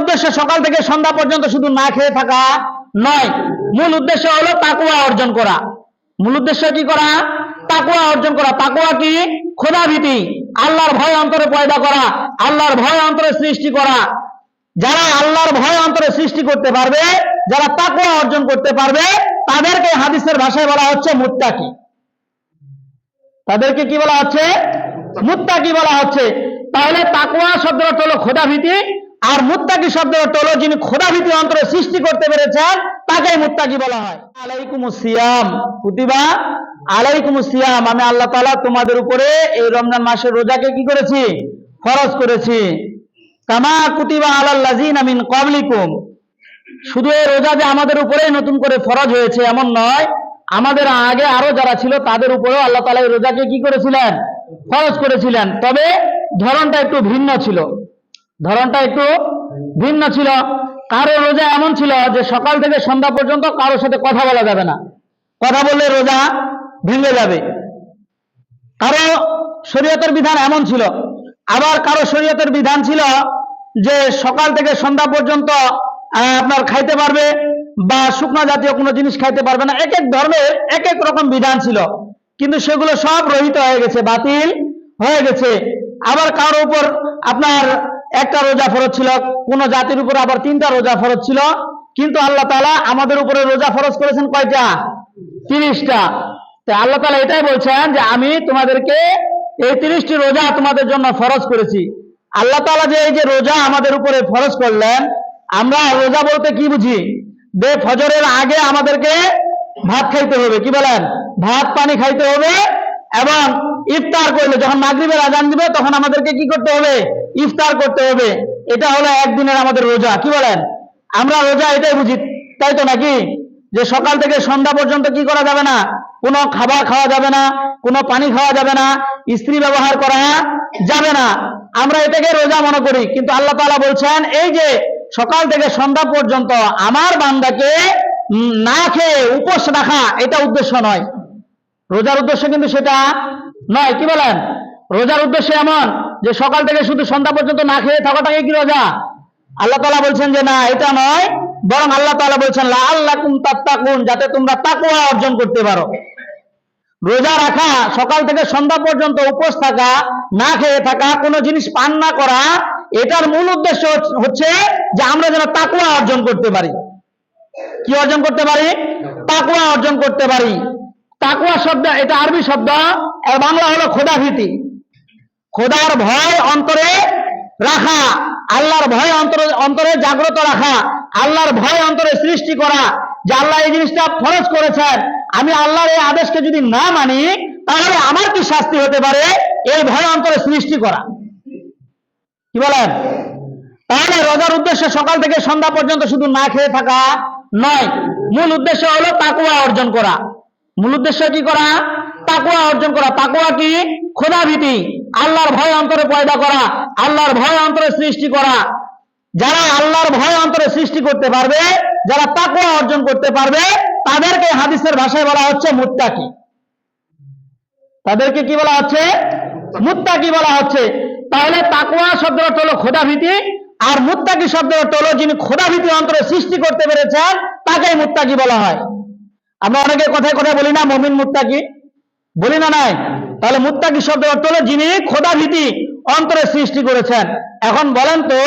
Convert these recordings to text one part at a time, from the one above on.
উদ্দেশ্য সকাল থেকে সন্ধ্যা পর্যন্ত শুধু না খেয়ে থাকা নয়। মূল উদ্দেশ্য হলো তাকুয়া অর্জন করা। মূল উদ্দেশ্য কি করা? তাকুয়া অর্জন করা। তাকুয়া কি? খোদা ভীতি আল্লাহর ভয় অন্তরে পয়দা করা। আল্লাহর ভয় অন্তরে সৃষ্টি করা। যারা আল্লাহর ভয় অন্তরে সৃষ্টি করতে পারবে, যারা তাকুয়া অর্জন করতে পারবে, তাদেরকে হাদিসের ভাষায় বলা হচ্ছে মুত্তাকি। তাদেরকে কি বলা হচ্ছে? মুত্তাকি বলা হচ্ছে। তাহলে তাকুয়া শব্দটা হলো খোদাভীতি। আর মুত্তাকি শব্দের অর্থ হলো যিনি খোদাভীতি অন্তরে সৃষ্টি করতে পেরেছেন, তাকেই মুত্তাকি বলা হয়। আলাইকুম সিয়াম। কুতিবা, আলাইকুম সিয়াম। আমি আল্লাহ তাআলা তোমাদের উপরে এই রমজান মাসের রোজাকে কি করেছি? ফরজ করেছি। কামা কুতিবা আলাল্লাযিনা মিন ক্বাবলিকুম। শুধু এই রোজা যে আমাদের উপরেই নতুন করে ফরজ হয়েছে, এমন নয়। আমাদের আগে আরও যারা ছিল, তাদের উপরেও আল্লাহ তালা এই রোজাকে কি করেছিলেন? ফরজ করেছিলেন। তবে ধরনটা একটু ভিন্ন ছিল। ধরনটা একটু ভিন্ন ছিল। কারও রোজা এমন ছিল যে সকাল থেকে সন্ধ্যা পর্যন্ত কারোর সাথে কথা বলা যাবে না। কথা বললে রোজা ভেঙে যাবে। কারও শরীয়তের বিধান এমন ছিল। আবার কারও শরীয়তের বিধান ছিল যে সকাল থেকে সন্ধ্যা পর্যন্ত আপনার খাইতে পারবে বা শুকনো জাতীয় কোনো জিনিস খাইতে পারবে না। এক এক ধর্মের এক এক রকম বিধান ছিল। কিন্তু সেগুলো সব রহিত হয়ে গেছে, বাতিল হয়ে গেছে। আবার কারও উপর আপনার একটা রোজা ফরজ ছিল, কোন জাতির উপর আবার তিনটা রোজা ফরজ ছিল। কিন্তু আল্লাহ তাআলা আমাদের উপরে রোজা ফরজ করেছেন কয়টা? তিরিশটা। তো আল্লাহ তাআলা এটাই বলছেন যে আমি তোমাদেরকে এই তিরিশটি রোজা তোমাদের জন্য ফরজ করেছি। আল্লাহ তাআলা যে এই যে রোজা আমাদের উপরে ফরজ করলেন, আমরা রোজা বলতে কি বুঝি? বে ফজরের আগে আমাদেরকে ভাত খাইতে হবে, কি বলেন? ভাত, পানি খাইতে হবে এবং ইফতার করলে, যখন মাগরিবের আজান দিবে, তখন আমাদেরকে কি করতে হবে? ইফতার করতে হবে। এটা হলো একদিনের আমাদের রোজা। কি বলেন? আমরা রোজা এটাই বুঝি, তাই তো নাকি? যে সকাল থেকে সন্ধ্যা পর্যন্ত কি করা যাবে না? কোনো খাবার খাওয়া যাবে না, কোনো পানি খাওয়া যাবে না স্ত্রী ব্যবহার করা যাবে না। আমরা এটাকে রোজা মনে করি। কিন্তু আল্লাহ তালা বলছেন, এই যে সকাল থেকে সন্ধ্যা পর্যন্ত আমার বান্দাকে না খেয়ে উপোস রাখা, এটা উদ্দেশ্য নয়। রোজার উদ্দেশ্য কিন্তু সেটা নয়। কি বলেন? রোজার উদ্দেশ্য এমন যে সকাল থেকে শুধু সন্ধ্যা পর্যন্ত না খেয়ে থাকাটাকে কি রোজা? আল্লাহ তাআলা বলছেন যে, না, এটা নয়, বরং আল্লাহ তাআলা বলছেন লা আল্লাকুম তাত্তাকুন, যাতে তোমরা তাকওয়া অর্জন করতে পারো। রোজা রাখা, সকাল থেকে সন্ধ্যা পর্যন্ত উপোস থাকা, না খেয়ে থাকা, কোনো জিনিস পান না করা, এটার মূল উদ্দেশ্য হচ্ছে যে আমরা যেন তাকুয়া অর্জন করতে পারি। কি অর্জন করতে পারি? তাকুয়া অর্জন করতে পারি। তাকুয়া শব্দ, এটা আরবি শব্দ, আর বাংলা হলো খোদাভীতি। খোদার ভয় অন্তরে রাখা, আল্লাহর ভয় অন্তরে অন্তরে জাগ্রত রাখা, আল্লাহর ভয় অন্তরে সৃষ্টি করা, যে আল্লাহ এই জিনিসটা ফরজ করেছেন, আমি আল্লাহর এই আদেশকে যদি না মানি, তাহলে আমার কি শাস্তি হতে পারে? এই ভয় অন্তরে সৃষ্টি করা। কি বলেন? তাহলে রোজার উদ্দেশ্য সকাল থেকে সন্ধ্যা পর্যন্ত শুধু না খেয়ে থাকা নয়, মূল উদ্দেশ্য হলো তাকুয়া অর্জন করা। মূল উদ্দেশ্য কি করা? তাকুয়া অর্জন করা। তাকুয়া কি? খোদা ভীতি। আল্লাহর ভয় অন্তরে পয়দা করা, আল্লাহর ভয় অন্তরে সৃষ্টি করা। যারা আল্লাহর ভয় অন্তরে সৃষ্টি করতে পারবে, যারা তাকুয়া অর্জন করতে পারবে, তাদেরকে হাদিসের ভাষায় বলা হচ্ছে মুত্তাকি। তাদেরকে কি বলা হচ্ছে? মুত্তাকি বলা হচ্ছে। তাহলে তাকুয়া শব্দের অর্থ হলো খোদাভীতি আর মুত্তাকি শব্দের অর্থ হলো যিনি খোদাভীতি অন্তরে সৃষ্টি করতে পেরেছেন, তাকেই মুত্তাকি বলা হয়। আমরা অনেকে কথায় কথায় বলি না, মমিন মুত্তাকি। বলি না নাই? তাহলে মুত্তাকি শব্দের অর্থ হলো যিনি খোদাভীতি অন্তরে সৃষ্টি করেছেন। এখন বলেন তো,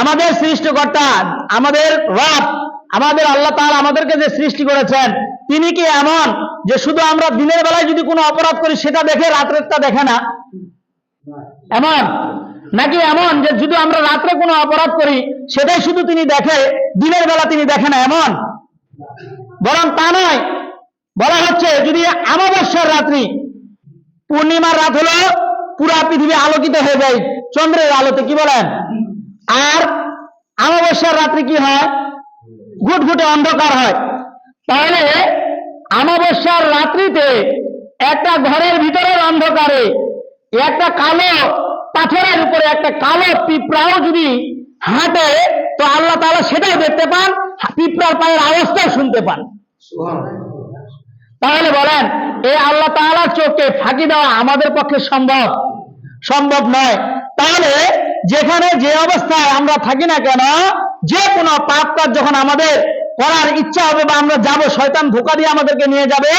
আমাদের সৃষ্টিকর্তা, আমাদের রব, আমাদের আল্লাহ তাআলা আমাদেরকে যে সৃষ্টি করেছেন, তিনি কি এমন যে শুধু আমরা দিনের বেলায় যদি কোনো অপরাধ করি, সেটা দেখে রাত্রেরটা দেখে না? এমন? নাকি এমন যে যদি আমরা রাত্রে কোনো অপরাধ করি, সেটাই শুধু তিনি দেখে, দিনের বেলা তিনি দেখে না, এমন? বরং তা নয় বলা হচ্ছে, যদি আমাবস্যার রাত্রি, পূর্ণিমার রাত হলো, পুরা পৃথিবী আলোকিত হয়ে যায়, চন্দ্রের আলোতে, কি বলেন? আর আমাবস্যার রাত্রি কি হয়? ঘুটঘুটে অন্ধকার হয়। তাহলে আমাবস্যার রাত্রিতে একটা ঘরের ভিতরের অন্ধকারে একটা কালো পাথরের উপরে একটা কালো পিঁপড়াও যদি হাঁটে, তো আল্লাহ তাআলা সেটাও দেখতে পান, পিঁপড়ার পায়ের আওয়াজটাও শুনতে পান। তাহলে বলেন, এই আল্লাহ তাআলার চোখে ফাঁকি দেওয়া আমাদের পক্ষে সম্ভব? সম্ভব নয়। তাহলে যেখানে যে অবস্থায় আমরা থাকি না কেন, যে কোনো পাপ কাজ যখন আমাদের করার ইচ্ছা হবে বা আমরা যাব, শয়তান ধোকা দিয়ে আমাদেরকে নিয়ে যাবে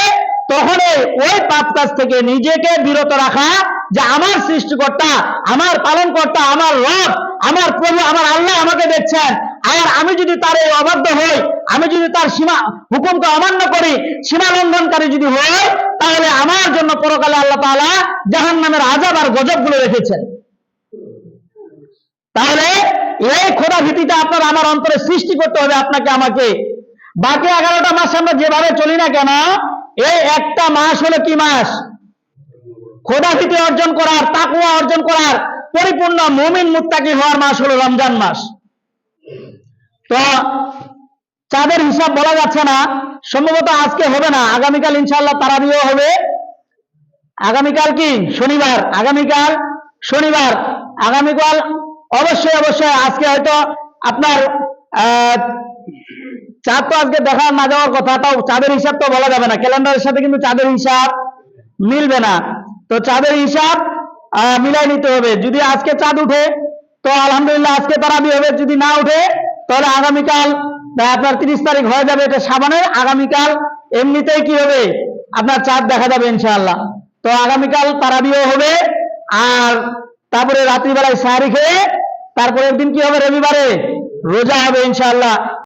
তখন ওই পাপ কাজ থেকে নিজেকে বিরত রাখা যে আমার সৃষ্টিকর্তা, আমার পালনকর্তা, আমার রব, আমার প্রভু, আমার আল্লাহ আমাকে দেখছেন। আর আমি যদি তার এই অবাধ্য হই, আমি যদি তার সীমা, হুকুমকে অমান্য করি, সীমা লঙ্ঘনকারী যদি হই, তাহলে আমার জন্য পরকালে আল্লাহ তাআলা জাহান নামের আজাব আর গজবগুলো রেখেছেন। তাহলে এই খোদা ভীতিটা আপনার আমার অন্তরে সৃষ্টি করতে হবে, আপনাকে আমাকে। বাকি এগারোটা মাস আমরা যেভাবে চলি না কেন, এই একটা মাস হলো কি মাস? খোদা ভীতি অর্জন করার তাকুয়া অর্জন করার, পরিপূর্ণ মুমিন মুত্তাকি হওয়ার মাস হলো রমজান মাস। তো চাঁদের হিসাব বলা যাচ্ছে না। সম্ভবত আজকে হবে না। আগামীকাল ইনশাআল্লাহ তারাবিও হবে। আগামীকাল কি? শনিবার। আগামীকাল শনিবার। আগামীকাল অবশ্যই অবশ্যই আজকে হয়তো আপনার চাঁদ তো আজকে দেখা না যাওয়ার কথা, তাও চাঁদের হিসাব তো বলা যাবে না। ক্যালেন্ডারের সাথে কিন্তু চাঁদের হিসাব মিলবে না। তো চাঁদের হিসাব মিলাই নিতে হবে। যদি আজকে চাঁদ উঠে, তো আলহামদুলিল্লাহ আজকে তারাবি হবে। যদি না উঠে তাহলে আগামীকাল আপনার তিরিশ তারিখ হয়ে যাবে এটা সাবানের, আগামীকাল এমনিতেই কি হবে? আপনার চাঁদ দেখা যাবে ইনশাআল্লাহ। তো আগামীকাল তারাবিও হবে, আর তারপরে রাত্রিবেলায় সাহারি খেয়ে, তারপরের দিন কি হবে? রবিবারে। রোজা হবে ইনশাআল্লাহ।